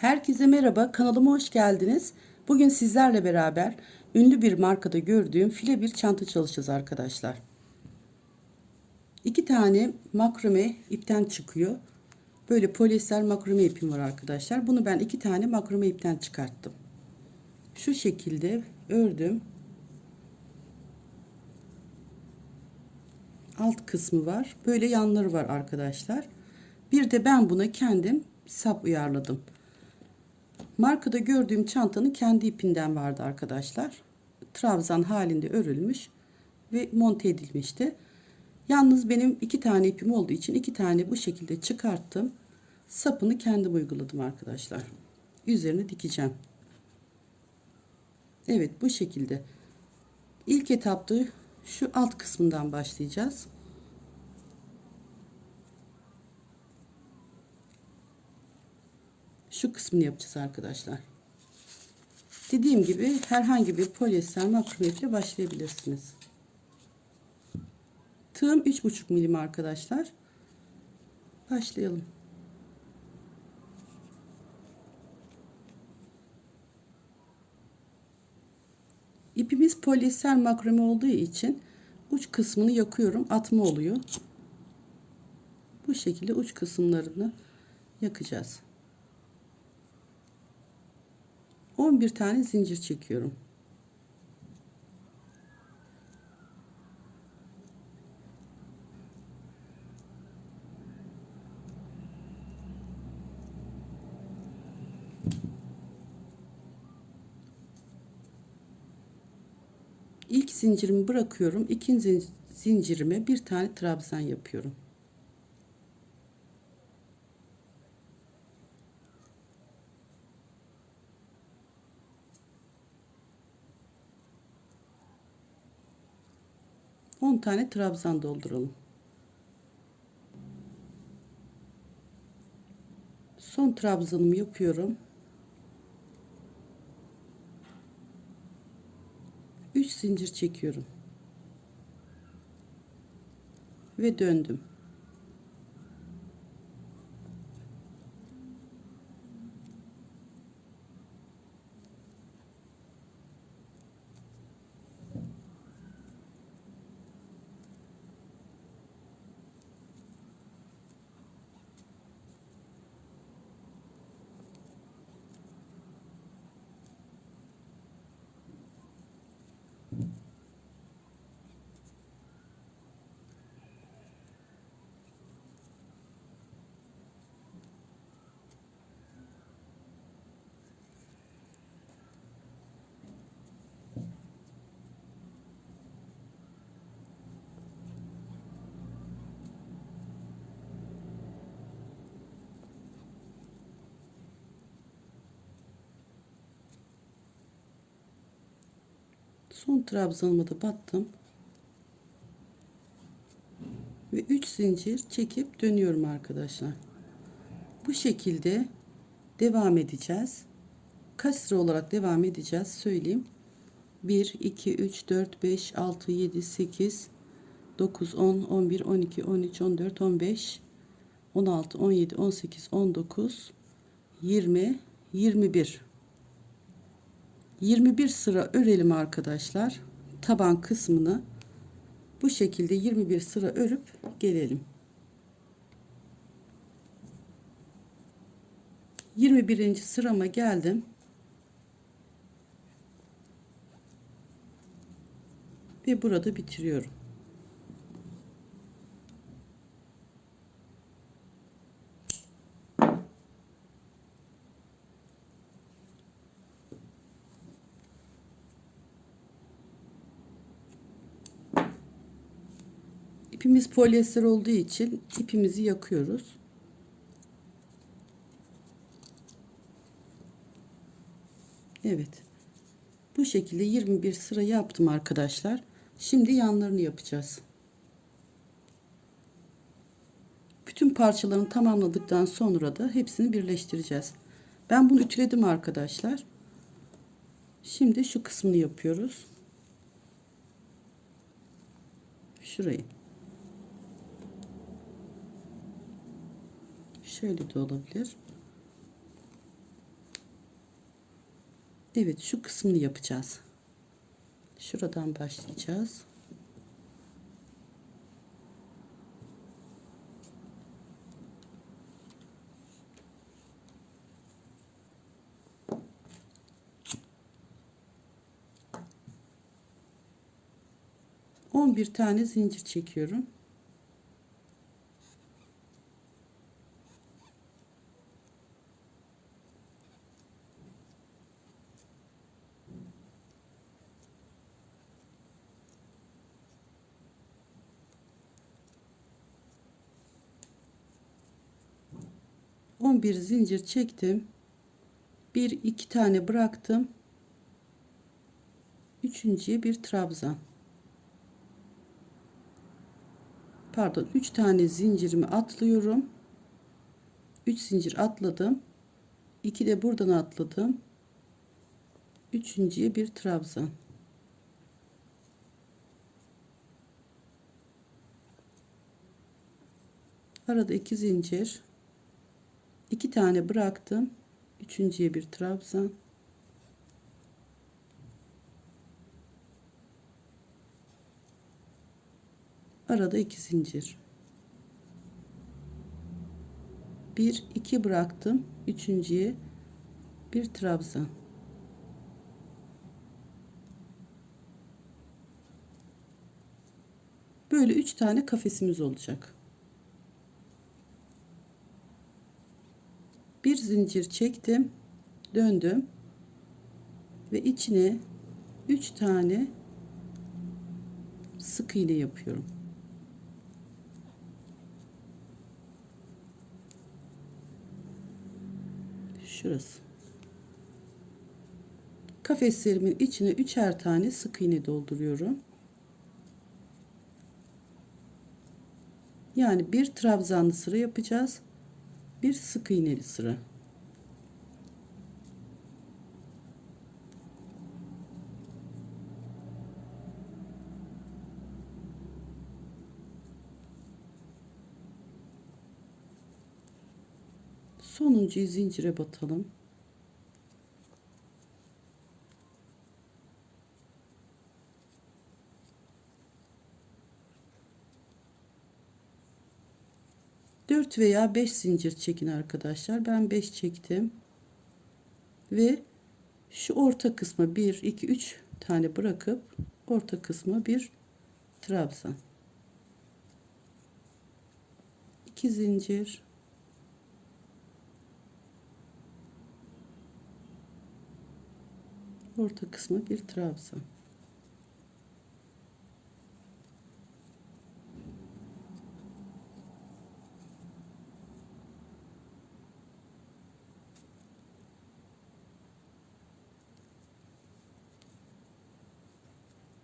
Herkese merhaba, kanalıma hoş geldiniz. Bugün sizlerle beraber ünlü bir markada gördüğüm file bir çanta çalışacağız arkadaşlar. İki tane makrome ipten çıkıyor. Böyle polyester makrome ipim var arkadaşlar. Bunu ben iki tane makrome ipten çıkarttım. Şu şekilde ördüm. Alt kısmı var. Böyle yanları var arkadaşlar. Bir de ben buna kendim sap uyarladım. Markada gördüğüm çantanın kendi ipinden vardı arkadaşlar. Trabzan halinde örülmüş ve monte edilmişti. Yalnız benim iki tane ipim olduğu için iki tane bu şekilde çıkarttım. Sapını kendim uyguladım arkadaşlar. Üzerine dikeceğim. Evet bu şekilde. İlk etapta şu alt kısmından başlayacağız. Şu kısmını yapacağız arkadaşlar. Dediğim gibi herhangi bir polyester makrome ile başlayabilirsiniz. Tığım 3,5 milim arkadaşlar. Başlayalım. İpimiz polyester makrome olduğu için uç kısmını yakıyorum. Atma oluyor. Bu şekilde uç kısımlarını yakacağız. 11 tane zincir çekiyorum. İlk zincirimi bırakıyorum. İkinci zincirime bir tane trabzan yapıyorum. 10 tane trabzan dolduralım. Son trabzanımı yapıyorum. 3 zincir çekiyorum. Ve döndüm. Son trabzanıma da battım. Ve 3 zincir çekip dönüyorum arkadaşlar. Bu şekilde devam edeceğiz. Kaç sıra olarak devam edeceğiz söyleyeyim. 1 2 3 4 5 6 7 8 9 10 11 12 13 14 15 16 17 18 19 20 21 21 sıra örelim arkadaşlar. Taban kısmını bu şekilde 21 sıra örüp gelelim. 21. sırama geldim. Ve burada bitiriyorum. İpimiz polyester olduğu için ipimizi yakıyoruz. Evet. Bu şekilde 21 sıra yaptım arkadaşlar. Şimdi yanlarını yapacağız. Bütün parçalarını tamamladıktan sonra da hepsini birleştireceğiz. Ben bunu ütüledim arkadaşlar. Şimdi şu kısmını yapıyoruz. Şurayı. Şöyle de olabilir. Evet şu kısmını yapacağız. Şuradan başlayacağız. Bir tane zincir çekiyorum. On bir zincir çektim. Bir iki tane bıraktım. Üçüncüye bir trabzan. Pardon, üç tane zincirimi atlıyorum. Üç zincir atladım. İki de buradan atladım. Üçüncüye bir trabzan. Arada iki zincir. İki tane bıraktım. Üçüncüye bir trabzan. Arada iki zincir. Bir, iki bıraktım. Üçüncüye bir trabzan. Böyle üç tane kafesimiz olacak. Zincir çektim. Döndüm. Ve içine üç tane sık iğne yapıyorum. Şurası. Kafeslerimin içine üçer tane sık iğne dolduruyorum. Yani bir trabzanlı sıra yapacağız. Bir sık iğneli sıra. Sonuncuyu zincire batalım. Dört veya beş zincir çekin arkadaşlar. Ben beş çektim. Ve şu orta kısma bir, iki, üç tane bırakıp orta kısma bir trabzan. iki zincir orta kısmı bir trabzan.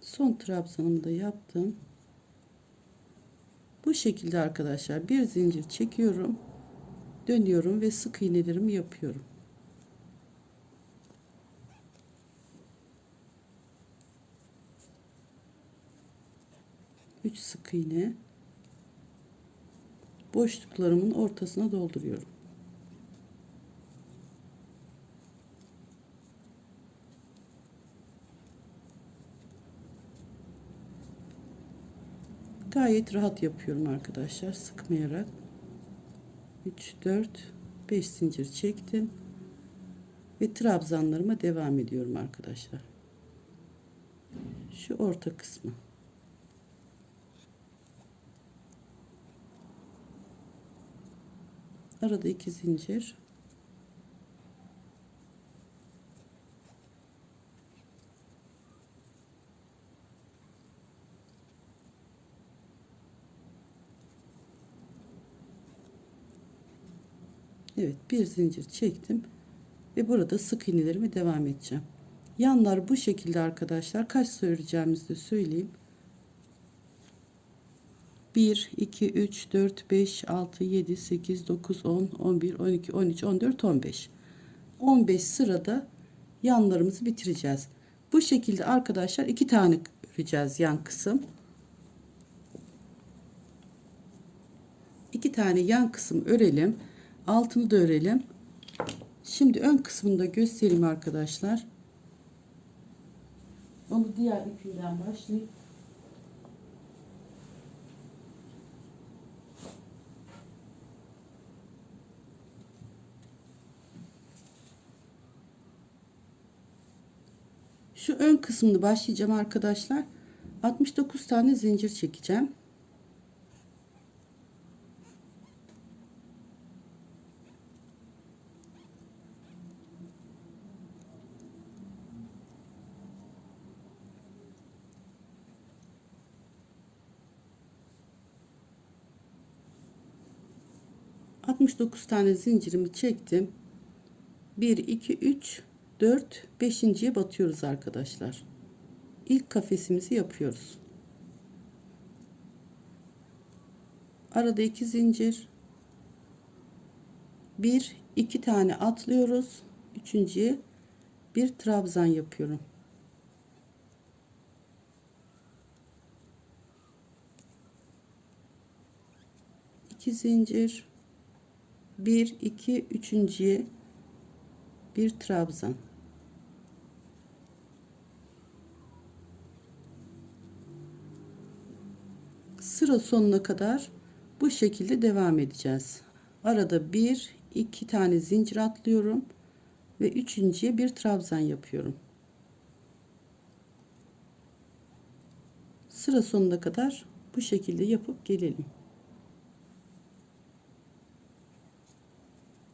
Son trabzanımı da yaptım. Bu şekilde arkadaşlar bir zincir çekiyorum. Dönüyorum ve sık iğnelerimi yapıyorum. 3 sık iğne boşluklarımın ortasına dolduruyorum. Gayet rahat yapıyorum arkadaşlar sıkmayarak. 3 4 5 zincir çektim ve trabzanlarıma devam ediyorum arkadaşlar. Şu orta kısmı arada iki zincir Evet bir zincir çektim ve burada sık iğnelerime devam edeceğim. Yanlar bu şekilde arkadaşlar. Kaç söyleyeceğimizi de söyleyeyim. 1, 2, 3, 4, 5, 6, 7, 8, 9, 10, 11, 12, 13, 14, 15. 15 sırada yanlarımızı bitireceğiz. Bu şekilde arkadaşlar iki tane öreceğiz yan kısım. iki tane yan kısım örelim. Altını da örelim. Şimdi ön kısmını da göstereyim arkadaşlar. Onu diğer ipinden başlayıp Şu ön kısmını başlayacağım arkadaşlar. 69 tane zincir çekeceğim. Dokuz tane zincirimi çektim. 1 2 3 4 5.ye batıyoruz arkadaşlar. İlk kafesimizi yapıyoruz. Arada iki zincir. Bir, iki tane atlıyoruz. Üçüncüye bir trabzan yapıyorum. İki zincir. Bir, iki, üçüncüye bir trabzan. Sıra sonuna kadar bu şekilde devam edeceğiz. Arada bir, iki tane zincir atlıyorum ve üçüncüye bir trabzan yapıyorum. Sıra sonuna kadar bu şekilde yapıp gelelim.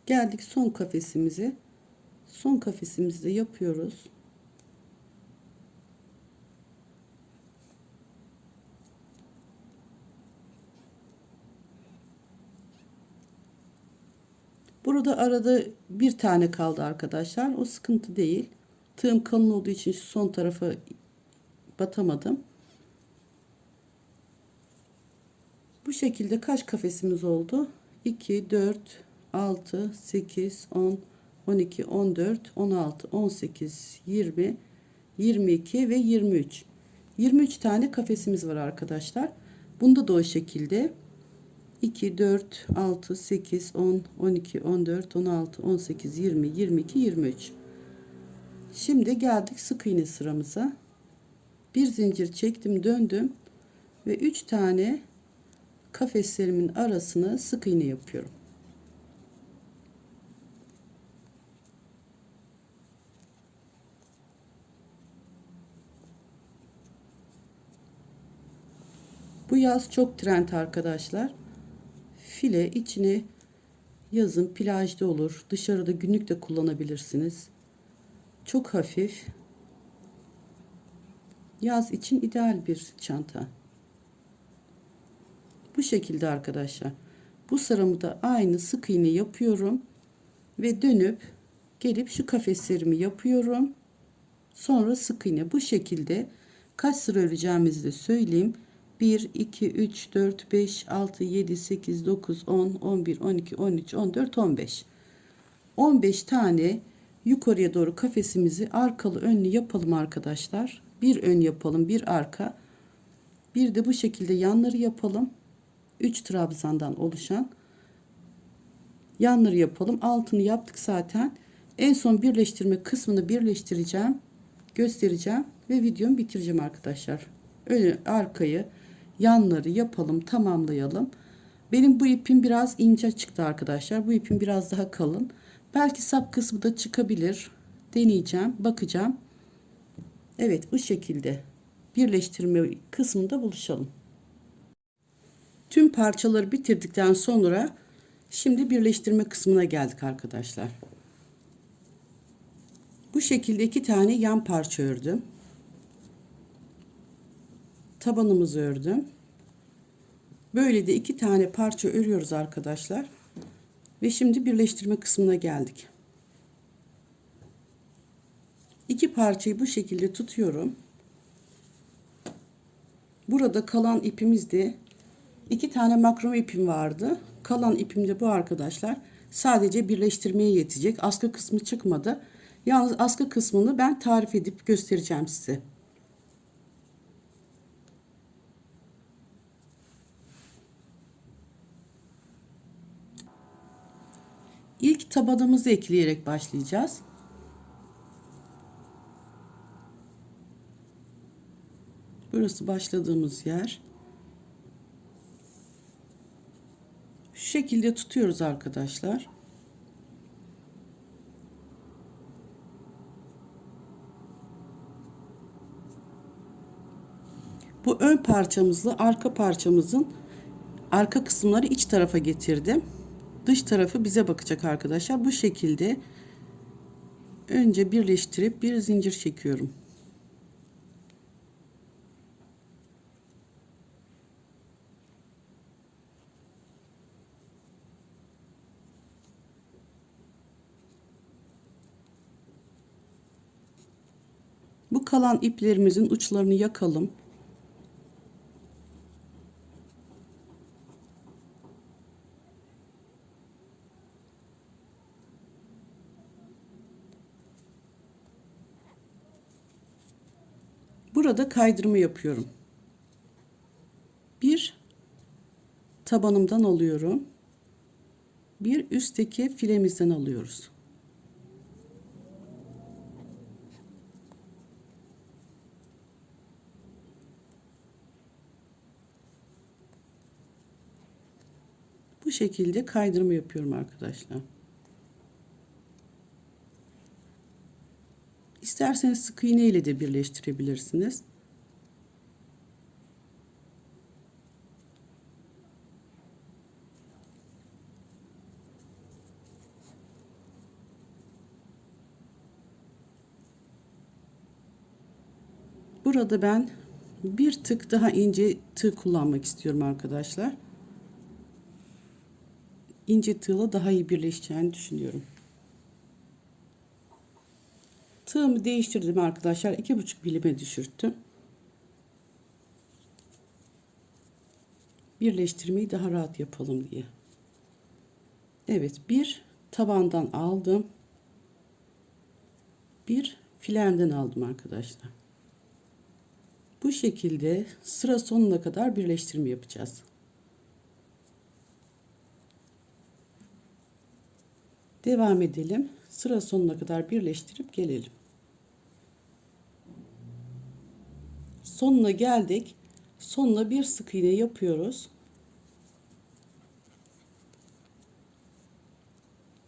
Geldik son kafesimize. Son kafesimizi de yapıyoruz. Burada arada bir tane kaldı arkadaşlar. O sıkıntı değil. Tığım kalın olduğu için şu son tarafa batamadım. Bu şekilde kaç kafesimiz oldu? 2, 4, 6, 8, 10, 12, 14, 16, 18, 20, 22 ve 23. 23 tane kafesimiz var arkadaşlar. Bunda da o şekilde 2, 4, 6, 8, 10, 12, 14, 16, 18, 20, 22, 23. Şimdi geldik sık iğne sıramıza. Bir zincir çektim döndüm ve 3 tane kafeslerimin arasına sık iğne yapıyorum. Yaz çok trend arkadaşlar. File içine yazın plajda olur. Dışarıda günlük de kullanabilirsiniz. Çok hafif. Yaz için ideal bir çanta. Bu şekilde arkadaşlar. Bu sıramı da aynı sık iğne yapıyorum. Ve dönüp gelip şu kafeslerimi yapıyorum. Sonra sık iğne bu şekilde kaç sıra öreceğimizi de söyleyeyim. 1, 2, 3, 4, 5, 6, 7, 8, 9, 10, 11, 12, 13, 14, 15. 15 tane yukarıya doğru kafesimizi arkalı önlü yapalım arkadaşlar. Bir ön yapalım, bir arka. Bir de bu şekilde yanları yapalım. 3 trabzandan oluşan yanları yapalım. Altını yaptık zaten. En son birleştirme kısmını birleştireceğim. Göstereceğim ve videomu bitireceğim arkadaşlar. Önü arkayı yanları yapalım tamamlayalım. Benim bu ipim biraz ince çıktı arkadaşlar. Bu ipim biraz daha kalın. Belki sap kısmı da çıkabilir. Deneyeceğim, bakacağım. Evet bu şekilde birleştirme kısmında buluşalım. Tüm parçaları bitirdikten sonra şimdi birleştirme kısmına geldik arkadaşlar. Bu şekilde iki tane yan parça ördüm tabanımızı ördüm. Böyle de iki tane parça örüyoruz arkadaşlar. Ve şimdi birleştirme kısmına geldik. İki parçayı bu şekilde tutuyorum. Burada kalan ipimizde iki tane makrome ipim vardı. Kalan ipim de bu arkadaşlar. Sadece birleştirmeye yetecek. Askı kısmı çıkmadı. Yalnız askı kısmını ben tarif edip göstereceğim size. İlk tabanımızı ekleyerek başlayacağız. Burası başladığımız yer. Şu şekilde tutuyoruz arkadaşlar. Bu ön parçamızla arka parçamızın arka kısımları iç tarafa getirdim. Dış tarafı bize bakacak arkadaşlar. Bu şekilde önce birleştirip bir zincir çekiyorum. Bu kalan iplerimizin uçlarını yakalım. Burada kaydırma yapıyorum. Bir tabanımdan alıyorum. Bir üstteki filemizden alıyoruz. Bu şekilde kaydırma yapıyorum arkadaşlar. İsterseniz sık iğne ile de birleştirebilirsiniz. Burada ben bir tık daha ince tığ kullanmak istiyorum arkadaşlar. İnce tığla daha iyi birleşeceğini düşünüyorum. Tığımı değiştirdim arkadaşlar. iki buçuk milime düşürttüm. Birleştirmeyi daha rahat yapalım diye. Evet bir tabandan aldım. Bir filenden aldım arkadaşlar. Bu şekilde sıra sonuna kadar birleştirme yapacağız. Devam edelim. Sıra sonuna kadar birleştirip gelelim. Sonuna geldik. Sonuna bir sık iğne yapıyoruz.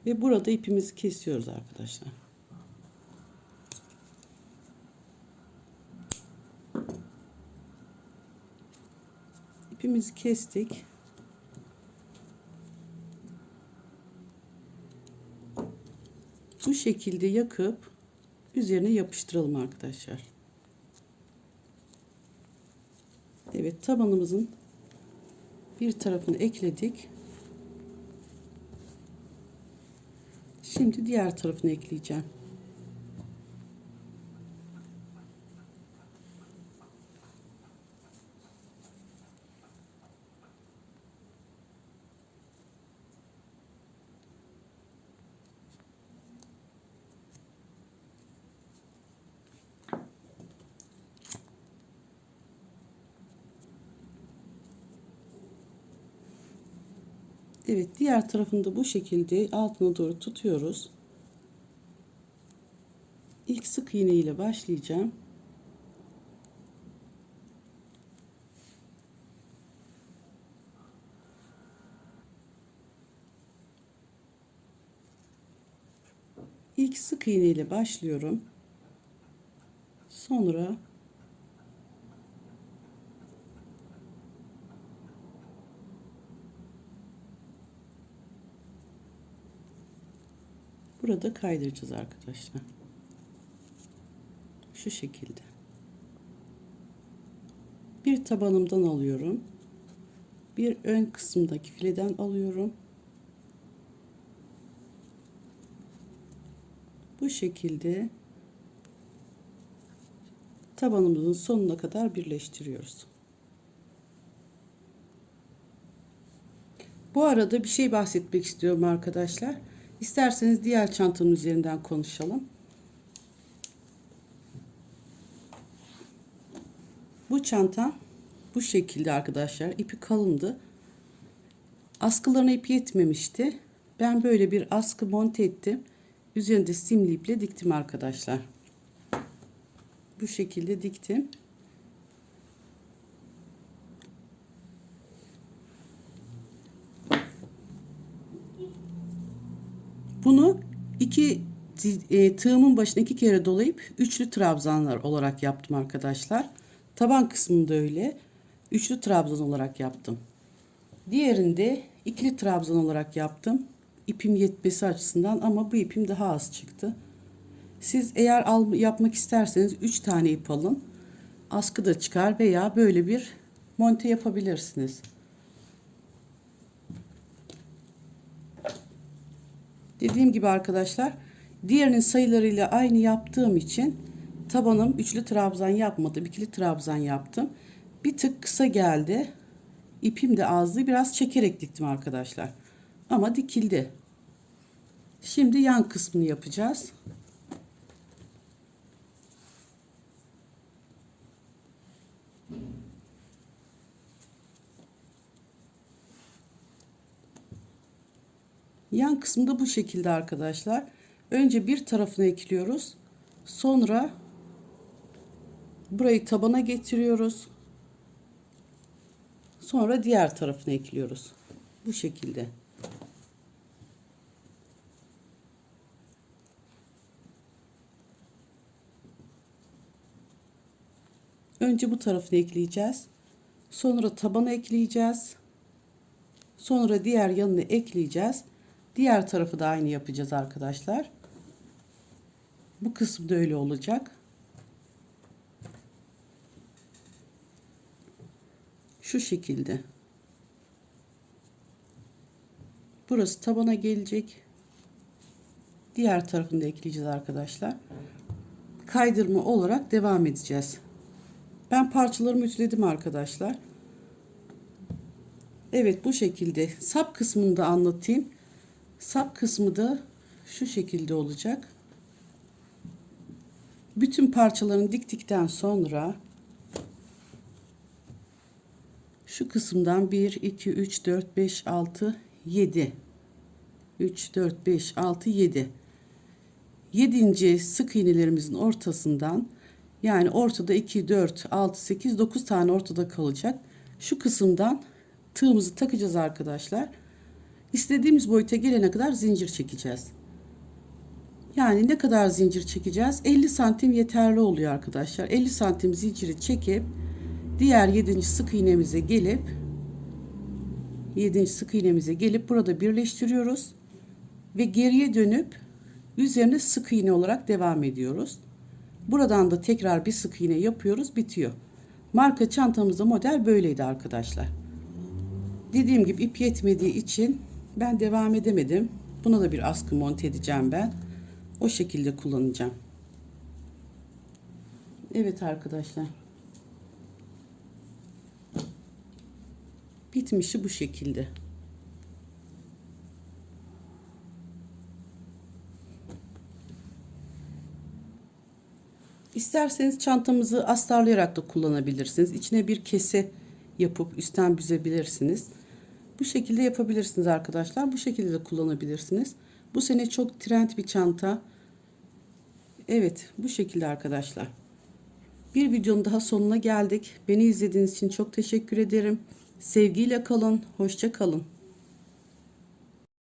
Ve burada ipimizi kesiyoruz arkadaşlar. İpimizi kestik. Bu şekilde yakıp üzerine yapıştıralım arkadaşlar. Evet tabanımızın bir tarafını ekledik. Şimdi diğer tarafını ekleyeceğim. Evet diğer tarafını da bu şekilde altına doğru tutuyoruz. İlk sık iğne ile başlayacağım. İlk sık iğne ile başlıyorum. Sonra Burada kaydıracağız arkadaşlar. Şu şekilde. Bir tabanımdan alıyorum. Bir ön kısımdaki fileden alıyorum. Bu şekilde tabanımızın sonuna kadar birleştiriyoruz. Bu arada bir şey bahsetmek istiyorum arkadaşlar. İsterseniz diğer çantanın üzerinden konuşalım. Bu çanta bu şekilde arkadaşlar. ipi kalındı. Askılarına ip yetmemişti. Ben böyle bir askı monte ettim. Üzerinde simli iple diktim arkadaşlar. Bu şekilde diktim. Bunu iki e, tığımın başına iki kere dolayıp üçlü trabzanlar olarak yaptım arkadaşlar. Taban kısmında öyle. Üçlü trabzan olarak yaptım. Diğerinde ikili trabzan olarak yaptım. İpim yetmesi açısından ama bu ipim daha az çıktı. Siz eğer al, yapmak isterseniz 3 tane ip alın. Askı da çıkar veya böyle bir monte yapabilirsiniz. Dediğim gibi arkadaşlar diğerinin sayılarıyla aynı yaptığım için tabanım üçlü trabzan yapmadım. ikili trabzan yaptım. Bir tık kısa geldi. İpim de azdı. Biraz çekerek diktim arkadaşlar. Ama dikildi. Şimdi yan kısmını yapacağız. Yan kısmında bu şekilde arkadaşlar. Önce bir tarafına ekliyoruz. Sonra burayı tabana getiriyoruz. Sonra diğer tarafına ekliyoruz. Bu şekilde. Önce bu tarafını ekleyeceğiz. Sonra tabana ekleyeceğiz. Sonra diğer yanını ekleyeceğiz. Diğer tarafı da aynı yapacağız arkadaşlar. Bu kısım da öyle olacak. Şu şekilde. Burası tabana gelecek. Diğer tarafını da ekleyeceğiz arkadaşlar. Kaydırma olarak devam edeceğiz. Ben parçalarımı ütüledim arkadaşlar. Evet bu şekilde. Sap kısmını da anlatayım. Sap kısmı da şu şekilde olacak. Bütün parçalarını diktikten sonra şu kısımdan 1 2 3 4 5 6 7 3 4 5 6 7 7. sık iğnelerimizin ortasından yani ortada 2 4 6 8 9 tane ortada kalacak. Şu kısımdan tığımızı takacağız arkadaşlar. İstediğimiz boyuta gelene kadar zincir çekeceğiz. Yani ne kadar zincir çekeceğiz? 50 santim yeterli oluyor arkadaşlar. 50 santim zinciri çekip diğer 7. sık iğnemize gelip 7. sık iğnemize gelip burada birleştiriyoruz ve geriye dönüp üzerine sık iğne olarak devam ediyoruz. Buradan da tekrar bir sık iğne yapıyoruz, bitiyor. Marka çantamızda model böyleydi arkadaşlar. Dediğim gibi ip yetmediği için ben devam edemedim. Buna da bir askı monte edeceğim ben. O şekilde kullanacağım. Evet arkadaşlar. Bitmişi bu şekilde. İsterseniz çantamızı astarlayarak da kullanabilirsiniz. İçine bir kese yapıp üstten büzebilirsiniz. Bu şekilde yapabilirsiniz arkadaşlar. Bu şekilde de kullanabilirsiniz. Bu sene çok trend bir çanta. Evet bu şekilde arkadaşlar. Bir videonun daha sonuna geldik. Beni izlediğiniz için çok teşekkür ederim. Sevgiyle kalın. Hoşça kalın.